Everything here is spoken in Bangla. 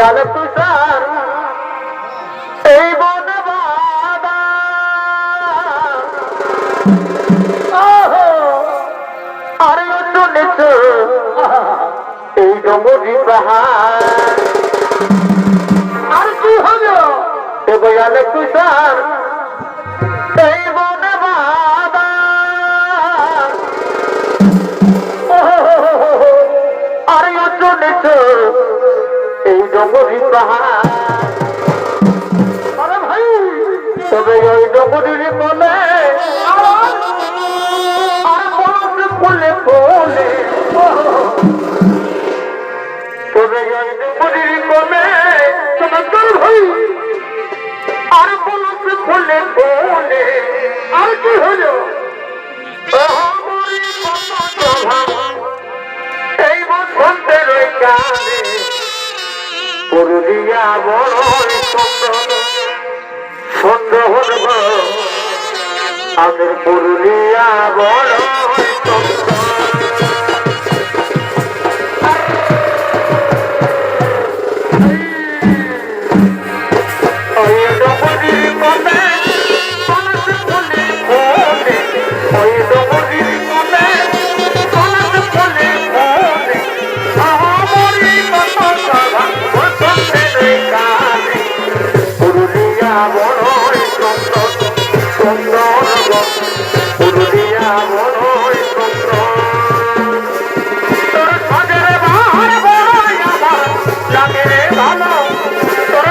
জানে তুষার এই বনে ওহো, আরে উঁচু নিচু এই ডমরি পাহাড়। আর কি হলো? জানে তুষার ভাই তবে ওই ডমরির বলে ফুলে ফুলে। তবে ওই বলে ভাই আর বলতে ফুলে ফুলে। আর কি হলো? পুরুলিয়া বড় সুন্দর সুন্দর আমাদের পুরুলিয়া বড় সুন্দর পুরুলিয়া বড়ই সুন্দর তোর সাজের বাহার বড়ই আমার লাগে ভালো তোর